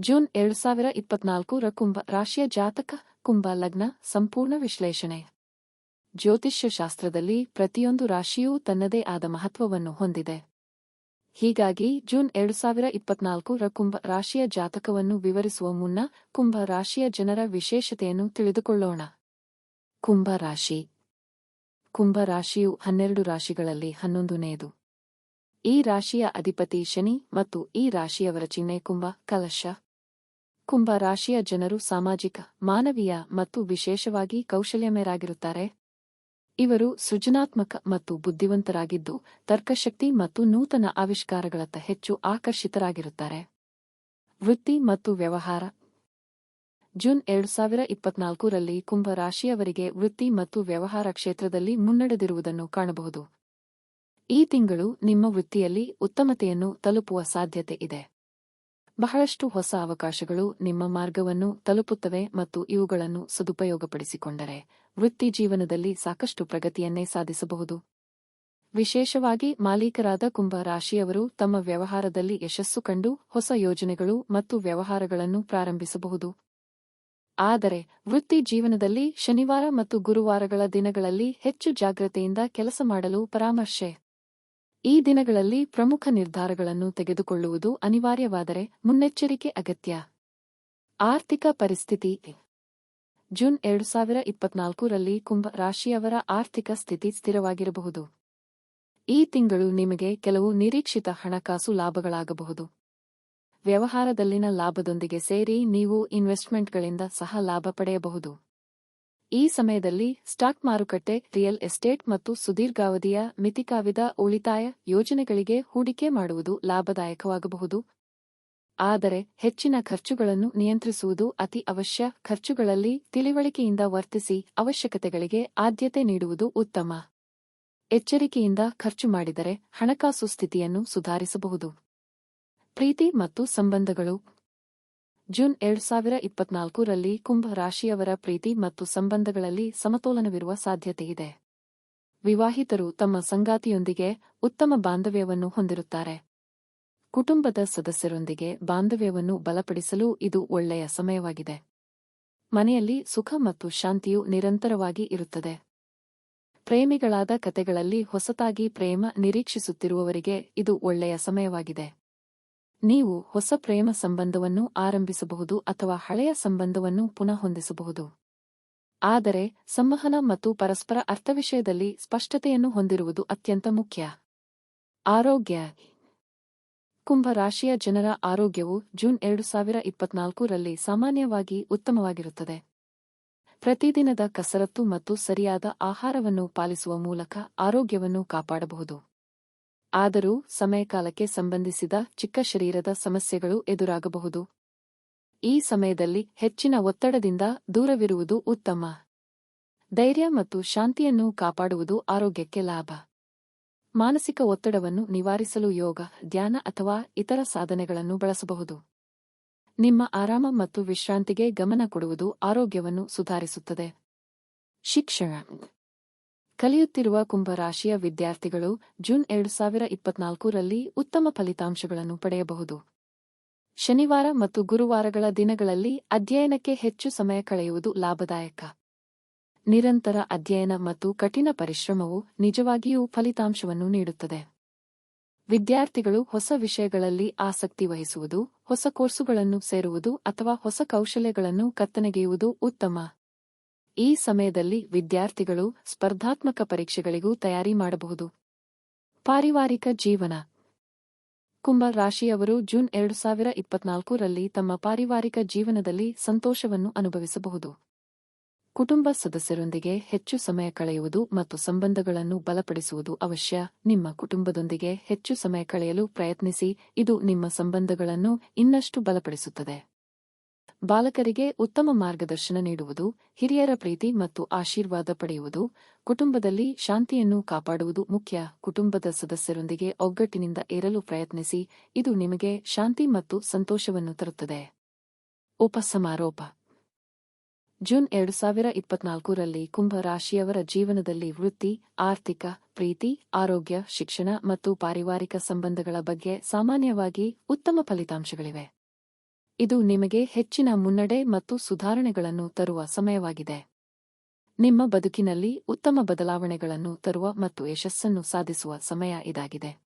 June ಎರಡು ಸಾವಿರ ಇಪ್ಪತ್ನಾಲ್ಕರ ಕುಂಭ, ರಾಶಿಯ ಜಾತಕ, ಕುಂಭ ಲಗ್ನ, ಸಂಪೂರ್ಣ ವಿಶ್ಲೇಷಣೆ. ಜ್ಯೋತಿಷ್ಯಶಾಸ್ತ್ರದಲ್ಲಿ ಪ್ರತಿಯೊಂದು ರಾಶಿಯೂ ತನ್ನದೇ ಆದ ಮಹತ್ವವನ್ನು ಹೊಂದಿದೆ. ಹೀಗಾಗಿ ಜೂನ್ ಎರಡು ಸಾವಿರ ಇಪ್ಪತ್ನಾಲ್ಕರ ಕುಂಭ, ರಾಶಿಯ ಜಾತಕವನ್ನು ವಿವರಿಸುವ ಮುನ್ನ ಕುಂಭ, ರಾಶಿಯ ಜನರ ವಿಶೇಷತೆಯನ್ನು ತಿಳಿದುಕೊಳ್ಳೋಣ. ಕುಂಭ ರಾಶಿ. ಕುಂಭ ರಾಶಿಯು ಹನ್ನೆರಡು ರಾಶಿಗಳಲ್ಲಿ ಹನ್ನೊಂದನೆಯದು ಈ ರಾಶಿಯ ಅಧಿಪತಿ ಶನಿ ಮತ್ತು ಈ ರಾಶಿಯವರ ಚಿಹ್ನೆ ಕುಂಭ, ಕಲಶ. ಕುಂಭ ರಾಶಿಯ ಜನರು ಸಾಮಾಜಿಕ, ಮಾನವೀಯ ಮತ್ತು ವಿಶೇಷವಾಗಿ ಕೌಶಲ್ಯಮಯರಾಗಿರುತ್ತಾರೆ. ಇವರು ಸೃಜನಾತ್ಮಕ ಮತ್ತು ಬುದ್ಧಿವಂತರಾಗಿದ್ದು, ತರ್ಕಶಕ್ತಿ ಮತ್ತು ನೂತನ ಆವಿಷ್ಕಾರಗಳತ್ತ ಹೆಚ್ಚು ಆಕರ್ಷಿತರಾಗಿರುತ್ತಾರೆ. ವೃತ್ತಿ ಮತ್ತು ವ್ಯವಹಾರ. ಜೂನ್ ಎರಡು ಸಾವಿರ ಇಪ್ಪತ್ನಾಲ್ಕರಲ್ಲಿ ಕುಂಭ ರಾಶಿಯವರಿಗೆ ವೃತ್ತಿ ಮತ್ತು ವ್ಯವಹಾರ ಕ್ಷೇತ್ರದಲ್ಲಿ ಮುನ್ನಡೆದಿರುವುದನ್ನು ಕಾಣಬಹುದು. ಈ ತಿಂಗಳು ನಿಮ್ಮ ವೃತ್ತಿಯಲ್ಲಿ ಉತ್ತಮತೆಯನ್ನು ತಲುಪುವ ಸಾಧ್ಯತೆ ಇದೆ. ಬಹಳಷ್ಟು ಹೊಸ ಅವಕಾಶಗಳು ನಿಮ್ಮ ಮಾರ್ಗವನ್ನು ತಲುಪುತ್ತವೆ ಮತ್ತು ಇವುಗಳನ್ನು ಸದುಪಯೋಗಪಡಿಸಿಕೊಂಡರೆ ವೃತ್ತಿ ಜೀವನದಲ್ಲಿ ಸಾಕಷ್ಟು ಪ್ರಗತಿಯನ್ನೇ ಸಾಧಿಸಬಹುದು. ವಿಶೇಷವಾಗಿ ಮಾಲೀಕರಾದ ಕುಂಭ ರಾಶಿಯವರು ತಮ್ಮ ವ್ಯವಹಾರದಲ್ಲಿ ಯಶಸ್ಸು ಕಂಡು ಹೊಸ ಯೋಜನೆಗಳು ಮತ್ತು ವ್ಯವಹಾರಗಳನ್ನು ಪ್ರಾರಂಭಿಸಬಹುದು. ಆದರೆ ವೃತ್ತಿ ಜೀವನದಲ್ಲಿ ಶನಿವಾರ ಮತ್ತು ಗುರುವಾರಗಳ ದಿನಗಳಲ್ಲಿ ಹೆಚ್ಚು ಜಾಗ್ರತೆಯಿಂದ ಕೆಲಸ ಮಾಡಲು ಪರಾಮರ್ಶೆ. ಈ ದಿನಗಳಲ್ಲಿ ಪ್ರಮುಖ ನಿರ್ಧಾರಗಳನ್ನು ತೆಗೆದುಕೊಳ್ಳುವುದು ಅನಿವಾರ್ಯವಾದರೆ ಮುನ್ನೆಚ್ಚರಿಕೆ ಅಗತ್ಯ. ಆರ್ಥಿಕ ಪರಿಸ್ಥಿತಿ. ಜೂನ್ ಎರಡು ಸಾವಿರ ಇಪ್ಪತ್ನಾಲ್ಕರಲ್ಲಿ ಕುಂಭ ರಾಶಿಯವರ ಆರ್ಥಿಕ ಸ್ಥಿತಿ ಸ್ಥಿರವಾಗಿರಬಹುದು. ಈ ತಿಂಗಳು ನಿಮಗೆ ಕೆಲವು ನಿರೀಕ್ಷಿತ ಹಣಕಾಸು ಲಾಭಗಳಾಗಬಹುದು. ವ್ಯವಹಾರದಲ್ಲಿನ ಲಾಭದೊಂದಿಗೆ ಸೇರಿ ನೀವು ಇನ್ವೆಸ್ಟ್ಮೆಂಟ್ಗಳಿಂದ ಸಹ ಲಾಭ ಪಡೆಯಬಹುದು. ಈ ಸಮಯದಲ್ಲಿ ಸ್ಟಾಕ್ ಮಾರುಕಟ್ಟೆ, ರಿಯಲ್ ಎಸ್ಟೇಟ್ ಮತ್ತು ಸುದೀರ್ಘಾವಧಿಯ ಮಿತಿಕಾವಿದ ಉಳಿತಾಯ ಯೋಜನೆಗಳಿಗೆ ಹೂಡಿಕೆ ಮಾಡುವುದು ಲಾಭದಾಯಕವಾಗಬಹುದು. ಆದರೆ ಹೆಚ್ಚಿನ ಖರ್ಚುಗಳನ್ನು ನಿಯಂತ್ರಿಸುವುದು ಅತಿ ಅವಶ್ಯ. ಖರ್ಚುಗಳಲ್ಲಿ ತಿಳಿವಳಿಕೆಯಿಂದ ವರ್ತಿಸಿ ಅವಶ್ಯಕತೆಗಳಿಗೆ ಆದ್ಯತೆ ನೀಡುವುದು ಉತ್ತಮ. ಎಚ್ಚರಿಕೆಯಿಂದ ಖರ್ಚು ಮಾಡಿದರೆ ಹಣಕಾಸು ಸ್ಥಿತಿಯನ್ನು ಸುಧಾರಿಸಬಹುದು. ಪ್ರೀತಿ ಮತ್ತು ಸಂಬಂಧಗಳು ಜೂನ್ ಎರಡು ಸಾವಿರ ಇಪ್ಪತ್ನಾಲ್ಕರಲ್ಲಿ ಕುಂಭ ರಾಶಿಯವರ ಪ್ರೀತಿ ಮತ್ತು ಸಂಬಂಧಗಳಲ್ಲಿ ಸಮತೋಲನವಿರುವ ಸಾಧ್ಯತೆಯಿದೆ. ವಿವಾಹಿತರು ತಮ್ಮ ಸಂಗಾತಿಯೊಂದಿಗೆ ಉತ್ತಮ ಬಾಂಧವ್ಯವನ್ನು ಹೊಂದಿರುತ್ತಾರೆ. ಕುಟುಂಬದ ಸದಸ್ಯರೊಂದಿಗೆ ಬಾಂಧವ್ಯವನ್ನು ಬಲಪಡಿಸಲು ಇದು ಒಳ್ಳೆಯ ಸಮಯವಾಗಿದೆ. ಮನೆಯಲ್ಲಿ ಸುಖ ಮತ್ತು ಶಾಂತಿಯು ನಿರಂತರವಾಗಿ ಇರುತ್ತದೆ. ಪ್ರೇಮಿಗಳಾದ ಕತೆಗಳಲ್ಲಿ ಹೊಸತಾಗಿ ಪ್ರೇಮ ನಿರೀಕ್ಷಿಸುತ್ತಿರುವವರಿಗೆ ಇದು ಒಳ್ಳೆಯ ಸಮಯವಾಗಿದೆ. ನೀವು ಹೊಸ ಪ್ರೇಮ ಸಂಬಂಧವನ್ನು ಆರಂಭಿಸಬಹುದು ಅಥವಾ ಹಳೆಯ ಸಂಬಂಧವನ್ನು ಪುನಃ ಹೊಂದಿಸಬಹುದು. ಆದರೆ, ಸಂವಹನ ಮತ್ತು ಪರಸ್ಪರ ಅರ್ಥವಿಷಯದಲ್ಲಿ ಸ್ಪಷ್ಟತೆಯನ್ನು ಹೊಂದಿರುವುದು ಅತ್ಯಂತ ಮುಖ್ಯ. ಆರೋಗ್ಯ. ಕುಂಭ ರಾಶಿಯ ಜನರ ಆರೋಗ್ಯವು ಜೂನ್ ಎರಡು ಸಾವಿರ ಇಪ್ಪತ್ನಾಲ್ಕರಲ್ಲಿ ಸಾಮಾನ್ಯವಾಗಿ ಉತ್ತಮವಾಗಿರುತ್ತದೆ. ಪ್ರತಿದಿನದ ಕಸರತ್ತು ಮತ್ತು ಸರಿಯಾದ ಆಹಾರವನ್ನು ಪಾಲಿಸುವ ಮೂಲಕ ಆರೋಗ್ಯವನ್ನು ಕಾಪಾಡಬಹುದು. ಆದರೂ ಸಮಯಕಾಲಕ್ಕೆ ಸಂಬಂಧಿಸಿದ ಚಿಕ್ಕ ಶರೀರದ ಸಮಸ್ಯೆಗಳು ಎದುರಾಗಬಹುದು. ಈ ಸಮಯದಲ್ಲಿ ಹೆಚ್ಚಿನ ಒತ್ತಡದಿಂದ ದೂರವಿರುವುದು ಉತ್ತಮ. ಧೈರ್ಯ ಮತ್ತು ಶಾಂತಿಯನ್ನು ಕಾಪಾಡುವುದು ಆರೋಗ್ಯಕ್ಕೆ ಲಾಭ. ಮಾನಸಿಕ ಒತ್ತಡವನ್ನು ನಿವಾರಿಸಲು ಯೋಗ, ಧ್ಯಾನ ಅಥವಾ ಇತರ ಸಾಧನೆಗಳನ್ನು ಬಳಸಬಹುದು. ನಿಮ್ಮ ಆರಾಮ ಮತ್ತು ವಿಶ್ರಾಂತಿಗೆ ಗಮನ ಕೊಡುವುದು ಆರೋಗ್ಯವನ್ನು ಸುಧಾರಿಸುತ್ತದೆ. ಶಿಕ್ಷಣ. ಕಲಿಯುತ್ತಿರುವ ಕುಂಭರಾಶಿಯ ವಿದ್ಯಾರ್ಥಿಗಳು ಜೂನ್ ಎರಡು ಸಾವಿರ ಇಪ್ಪತ್ನಾಲ್ಕರಲ್ಲಿ ಉತ್ತಮ ಫಲಿತಾಂಶಗಳನ್ನು ಪಡೆಯಬಹುದು. ಶನಿವಾರ ಮತ್ತು ಗುರುವಾರಗಳ ದಿನಗಳಲ್ಲಿ ಅಧ್ಯಯನಕ್ಕೆ ಹೆಚ್ಚು ಸಮಯ ಕಳೆಯುವುದು ಲಾಭದಾಯಕ. ನಿರಂತರ ಅಧ್ಯಯನ ಮತ್ತು ಕಠಿಣ ಪರಿಶ್ರಮವು ನಿಜವಾಗಿಯೂ ಫಲಿತಾಂಶವನ್ನು ನೀಡುತ್ತದೆ. ವಿದ್ಯಾರ್ಥಿಗಳು ಹೊಸ ವಿಷಯಗಳಲ್ಲಿ ಆಸಕ್ತಿ ವಹಿಸುವುದು, ಹೊಸ ಕೋರ್ಸುಗಳನ್ನು ಸೇರುವುದು ಅಥವಾ ಹೊಸ ಕೌಶಲ್ಯಗಳನ್ನು ಕತ್ತನೆಗೆಯುವುದು ಉತ್ತಮ. ಈ ಸಮಯದಲ್ಲಿ ವಿದ್ಯಾರ್ಥಿಗಳು ಸ್ಪರ್ಧಾತ್ಮಕ ಪರೀಕ್ಷೆಗಳಿಗೂ ತಯಾರಿ ಮಾಡಬಹುದು. ಪಾರಿವಾರಿಕ ಜೀವನ. ಕುಂಭ ರಾಶಿಯವರು ಜೂನ್ ಎರಡು ಸಾವಿರ ಇಪ್ಪತ್ನಾಲ್ಕರಲ್ಲಿ ತಮ್ಮ ಪಾರಿವಾರಿಕ ಜೀವನದಲ್ಲಿ ಸಂತೋಷವನ್ನು ಅನುಭವಿಸಬಹುದು. ಕುಟುಂಬ ಸದಸ್ಯರೊಂದಿಗೆ ಹೆಚ್ಚು ಸಮಯ ಕಳೆಯುವುದು ಮತ್ತು ಸಂಬಂಧಗಳನ್ನು ಬಲಪಡಿಸುವುದು ಅವಶ್ಯ. ನಿಮ್ಮ ಕುಟುಂಬದೊಂದಿಗೆ ಹೆಚ್ಚು ಸಮಯ ಕಳೆಯಲು ಪ್ರಯತ್ನಿಸಿ, ಇದು ನಿಮ್ಮ ಸಂಬಂಧಗಳನ್ನು ಇನ್ನಷ್ಟು ಬಲಪಡಿಸುತ್ತದೆ. ಬಾಲಕರಿಗೆ ಉತ್ತಮ ಮಾರ್ಗದರ್ಶನ ನೀಡುವುದು, ಹಿರಿಯರ ಪ್ರೀತಿ ಮತ್ತು ಆಶೀರ್ವಾದ ಪಡೆಯುವುದು, ಕುಟುಂಬದಲ್ಲಿ ಶಾಂತಿಯನ್ನು ಕಾಪಾಡುವುದು ಮುಖ್ಯ. ಕುಟುಂಬದ ಸದಸ್ಯರೊಂದಿಗೆ ಒಗ್ಗಟ್ಟಿನಿಂದ ಇರಲು ಪ್ರಯತ್ನಿಸಿ, ಇದು ನಿಮಗೆ ಶಾಂತಿ ಮತ್ತು ಸಂತೋಷವನ್ನು ತರುತ್ತದೆ. ಉಪಸಮಾರೋಪ. ಜೂನ್ ಎರಡು ಸಾವಿರ ಇಪ್ಪತ್ನಾಲ್ಕರಲ್ಲಿ ಕುಂಭ ರಾಶಿಯವರ ಜೀವನದಲ್ಲಿ ವೃತ್ತಿ, ಆರ್ಥಿಕ, ಪ್ರೀತಿ, ಆರೋಗ್ಯ, ಶಿಕ್ಷಣ ಮತ್ತು ಪಾರಿವಾರಿಕ ಸಂಬಂಧಗಳ ಬಗ್ಗೆ ಸಾಮಾನ್ಯವಾಗಿ ಉತ್ತಮ ಫಲಿತಾಂಶಗಳಿವೆ. ಇದು ನಿಮಗೆ ಹೆಚ್ಚಿನ ಮುನ್ನಡೆ ಮತ್ತು ಸುಧಾರಣೆಗಳನ್ನು ತರುವ ಸಮಯವಾಗಿದೆ. ನಿಮ್ಮ ಬದುಕಿನಲ್ಲಿ ಉತ್ತಮ ಬದಲಾವಣೆಗಳನ್ನು ತರುವ ಮತ್ತು ಯಶಸ್ಸನ್ನು ಸಾಧಿಸುವ ಸಮಯ ಇದಾಗಿದೆ.